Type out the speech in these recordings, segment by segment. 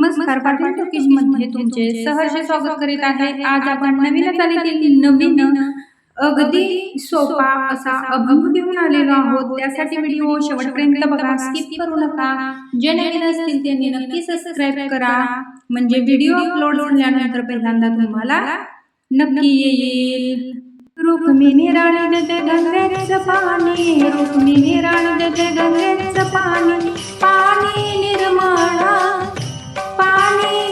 नमस्कार पाटील टोकीजमध्ये तुमचे सहर्ष स्वागत करीत आहे. आज आपण नवीनच आलेली नवीन अगदी सोपा असा अभंग घेऊन आलेलो आहोत. त्यासाठी व्हिडिओ शेवटपर्यंत बघा. स्किप करू नका. जे नवीन असतील त्यांनी नक्की सबस्क्राईब करा. म्हणजे, म्हणजे व्हिडिओ अपलोड झाल्यानंतर पहिल्यांदा तुम्हाला नक्की येईल. रुक्मिणी राणी देते गंगेच पाणी. रुक्मिणी राणी देते गंगेच पाणी. पाणी निर्माणा Hallelujah.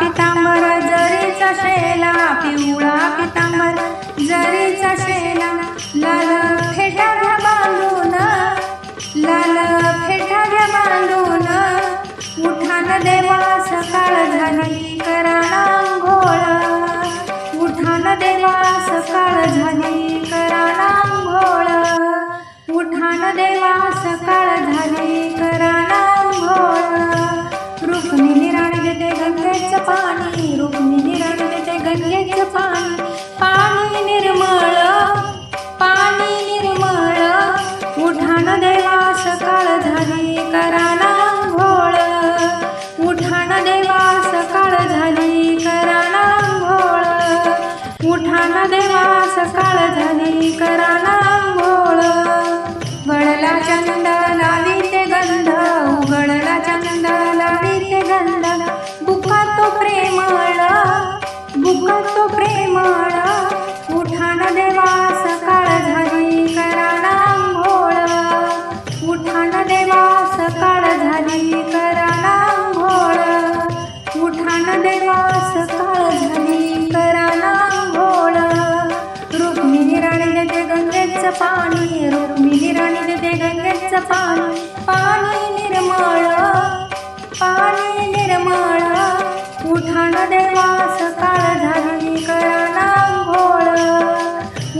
पितांबर जरीचा शेला पिवळा पितांबर जरीचा शेला लाल फेटाऱ्या बांधून लाल फेटाऱ्या बांधून उठान देवा सकाळ झाली करा आंघोळ. ಶಂಕರ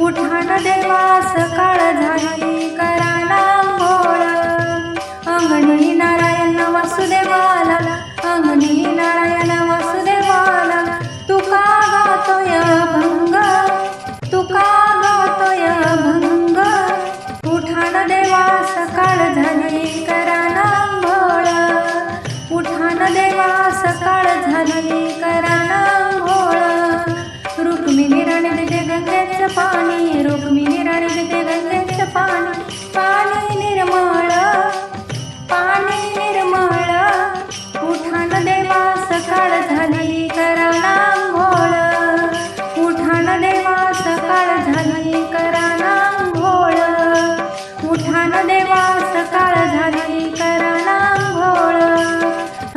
উঠান দে